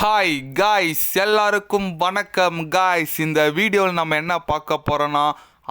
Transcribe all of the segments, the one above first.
Hi guys எல்லாருக்கும் வணக்கம். Guys இந்த வீடியோவில் நம்ம என்ன பார்க்க போகிறோன்னா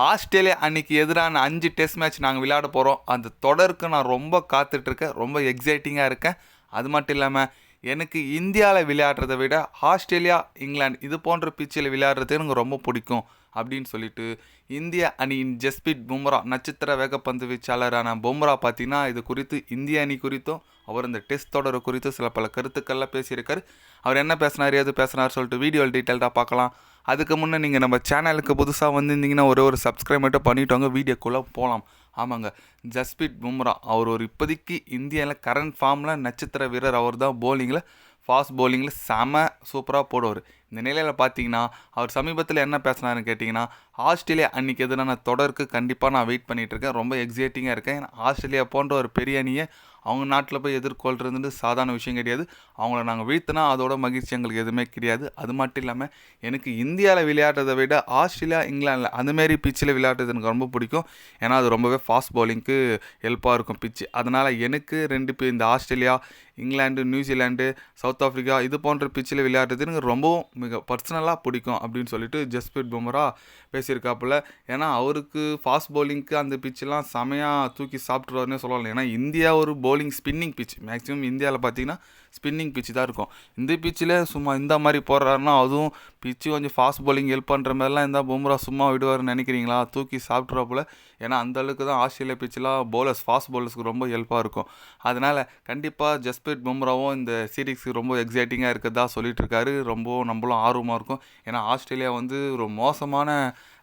ஆஸ்திரேலியா அன்னைக்கு எதிரான அஞ்சு டெஸ்ட் மேட்ச் நாங்கள் விளையாட போகிறோம் அந்த தொடருக்கு நான் ரொம்ப காத்துட்ருக்கேன் ரொம்ப எக்ஸைட்டிங்காக இருக்கேன். அது மட்டும் இல்லாமல் எனக்கு இந்தியாவில் விளையாடுறதை விட ஆஸ்திரேலியா இங்கிலாந்து இது போன்ற பிச்சில் விளையாடுறது எனக்கு ரொம்ப பிடிக்கும் அப்படின்னு சொல்லிட்டு இந்திய அணியின் ஜஸ்பிட் பும்ரா நட்சத்திர வேகப்பந்து வீச்சாளரான பும்ரா பார்த்தீங்கன்னா இது குறித்து இந்திய அணி குறித்தும் அவர் இந்த டெஸ்ட் தொடர் குறித்து சில பல கருத்துக்கள்லாம் பேசியிருக்காரு. அவர் என்ன பேசினார் ஏது பேசினார் சொல்லிட்டு வீடியோ டீட்டெயில்டாக பார்க்கலாம். அதுக்கு முன்னே நீங்கள் நம்ம சேனலுக்கு புதுசாக வந்திருந்தீங்கன்னா ஒரு ஒரு சப்ஸ்கிரைப் மட்டும் பண்ணிட்டு வீடியோக்குள்ளே போகலாம் ஆமாங்க. ஜஸ்பீட் பும்ரா அவர் ஒரு இப்போதைக்கு இந்தியாவில் கரண்ட் ஃபார்மில் நட்சத்திர வீரர். அவர் தான் போலிங்கில் ஃபாஸ்ட் பவுலிங்கில் செம சூப்பராக போடுவார். இந்த நிலையில் பார்த்தீங்கன்னா அவர் சமீபத்தில் என்ன பேசினாருன்னு கேட்டிங்கன்னா ஆஸ்திரேலியா அன்றைக்கி எதிரான தொடருக்கு கண்டிப்பாக நான் வெயிட் பண்ணிகிட்டு இருக்கேன். ரொம்ப எக்ஸைட்டிங்காக இருக்கேன். ஏன்னா ஆஸ்திரேலியா போன்ற ஒரு பெரிய அணியை அவங்க நாட்டில் போய் எதிர்கொள்கிறது சாதாரண விஷயம் கிடையாது. அவங்கள நாங்கள் வீழ்த்தினா அதோட மகிழ்ச்சி எங்களுக்கு எதுவுமே கிடையாது. அது மட்டும் இல்லாமல் எனக்கு இந்தியாவில் விளையாடுறதை விட ஆஸ்திரேலியா இங்கிலாந்தில் அந்தமாரி பிச்சில் விளையாடுறது எனக்கு ரொம்ப பிடிக்கும். ஏன்னா அது ரொம்பவே ஃபாஸ்ட் பவுலிங்க்கு ஹெல்ப்பாக இருக்கும் பிச்சு அதனால் எனக்கு ரெண்டு பேர் இந்த ஆஸ்திரேலியா இங்கிலாந்து நியூசிலாண்டு சவுத் ஆஃப்ரிக்கா இது போன்ற பிச்சில் விளையாடுறது எனக்கு ரொம்பவும் மிக பர்சனலாக பிடிக்கும் அப்படின்னு சொல்லிட்டு ஜஸ்பிரீத் பும்ரா பேசியிருக்காப்புல. ஏன்னா அவருக்கு ஃபாஸ்ட் பவுலிங்க்கு அந்த பிச்செல்லாம் செமையாக தூக்கி சாப்பிட்ருவாருன்னே சொல்லலாம். ஏன்னா இந்தியா ஒரு பவுலிங் ஸ்பின்னிங் பிச் மேக்ஸிமம் இந்தியாவில் பார்த்தீங்கன்னா ஸ்பின்னிங் பிச்சு தான் இருக்கும். இந்த பிச்சில் சும்மா இந்த மாதிரி போடுறாருன்னா அதுவும் பிச்சு கொஞ்சம் ஃபாஸ்ட் bowling ஹெல்ப் பண்ணுற மாதிரிலாம் இருந்தால் பும்ரா சும்மா விடுவார்னு நினைக்கிறீங்களா? தூக்கி சாப்பிட்றாப்புல ஏன்னா அந்த அளவுக்கு தான் ஆஸ்திரேலியா பிச்செலாம் பவுலர்ஸ் ஃபாஸ்ட் பவுலர்ஸ்க்கு ரொம்ப ஹெல்ப்பாக இருக்கும். அதனால் கண்டிப்பாக ஜஸ்பிரீத் பும்ராவும் இந்த சீரீஸ்க்கு ரொம்ப எக்ஸைட்டிங்காக இருக்கிறதா சொல்லிட்டு இருக்காரு. ரொம்ப நம்மளும் ஆர்வமாக இருக்கும். ஏன்னா ஆஸ்திரேலியா வந்து ஒரு மோசமான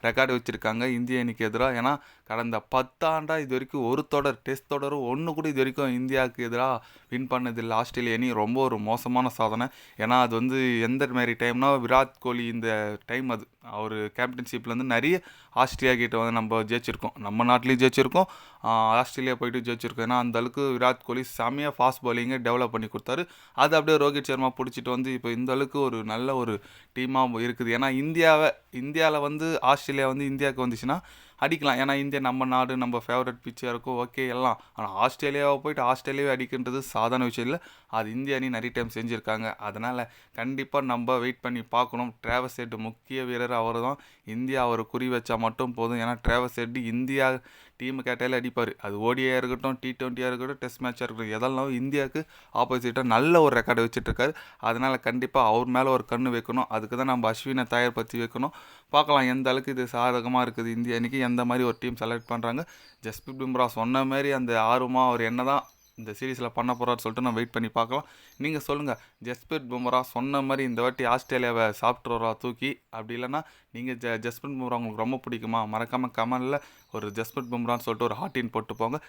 ரெக்கார்டு வச்சுருக்காங்க இந்திய அணிக்கு எதிராக ஏன்னா கடந்த பத்தாண்டாக இது வரைக்கும் ஒரு தொடர் டெஸ்ட் தொடரும் ஒன்று கூட இது வரைக்கும் இந்தியாவுக்கு எதிராக வின் பண்ணதில்லை. ஆஸ்திரேலிய அணி ரொம்ப ஒரு மோசமான சாதனை. ஏன்னா அது வந்து எந்த மாதிரி டைம்னா விராட் கோலி இந்த டைம் அது. அவர் கேப்டன்ஷிப்லேருந்து நிறைய ஆஸ்திரேலியா கிட்ட வந்து நம்ம ஜெயிச்சிருக்கோம். நம்ம நாட்டிலையும் ஜெயிச்சிருக்கோம். ஆஸ்திரேலியா போயிட்டு ஜெயிச்சிருக்கோம். ஏன்னா அந்த அளவுக்கு விராட் கோலி செம்மையாக ஃபாஸ்ட் பவுலிங்கை டெவலப் பண்ணி கொடுத்தாரு. அது அப்படியே ரோஹித் சர்மா பிடிச்சிட்டு வந்து இப்போ இந்த அளவுக்கு ஒரு நல்ல ஒரு டீமாக இருக்குது. ஏன்னா இந்தியாவை இந்தியாவில் வந்து ஆஸ்திரேலியா வந்து இந்தியாவுக்கு வந்துச்சுன்னா அடிக்கலாம். ஏன்னா இந்தியா நம்ம நாடு நம்ம ஃபேவரட் பிச்சாக இருக்கும். ஓகே எல்லாம். ஆனால் ஆஸ்திரேலியாவை போயிட்டு ஆஸ்திரேலியாவை அடிக்கின்றது சாதாரண விஷயம் இல்லை. அது இந்திய அணி நிறைய டைம் செஞ்சுருக்காங்க. அதனால் கண்டிப்பாக நம்ம வெயிட் பண்ணி பார்க்கணும். டிராவஸ் ஹெட் முக்கிய வீரர் அவர் தான் இந்தியா அவர் குறி வச்சா மட்டும் போதும். ஏன்னா டிராவஸ் ஹெட் இந்தியா டீம் கேட்டாலே அடிப்பார். அது ஓடியாக இருக்கட்டும் டி டுவெண்ட்டியாக இருக்கட்டும் டெஸ்ட் மேட்சாக இருக்கட்டும் எதெல்லாம் இந்தியாவுக்கு ஆப்போசிட்டாக நல்ல ஒரு ரெக்கார்டு வச்சுட்ருக்காரு அதனால் கண்டிப்பாக அவர் மேலே ஒரு கண்ணு வைக்கணும். அதுக்கு தான் நம்ம அஸ்வினை தயார் பற்றி வைக்கணும். பார்க்கலாம் எந்த அளவுக்கு இது சாதகமாக இருக்குது இந்திய அன்றைக்கி எந்த மாதிரி ஒரு டீம் செலக்ட் பண்ணுறாங்க ஜஸ்பிரிட் பும்ரா சொன்ன மாதிரி அந்த ஆர்வமாக அவர் என்ன தான் இந்த சீரீஸில் பண்ண போகிறாரு சொல்லிட்டு நான் வெயிட் பண்ணி பார்க்கலாம். நீங்கள் சொல்லுங்கள் ஜஸ்பிரிட் பும்ரா சொன்ன மாதிரி இந்த வாட்டி ஆஸ்திரேலியாவை சாப்பிட்றா தூக்கி? அப்படி இல்லைன்னா நீங்கள் ஜ ஜஸ்பிரிட் பும்ரா உங்களுக்கு ரொம்ப பிடிக்குமா? மறக்காமல் கமெண்டில் ஒரு ஜஸ்பிரிட் பும்ரான்னு சொல்லிட்டு ஒரு ஹாட்டின் போட்டு போங்க.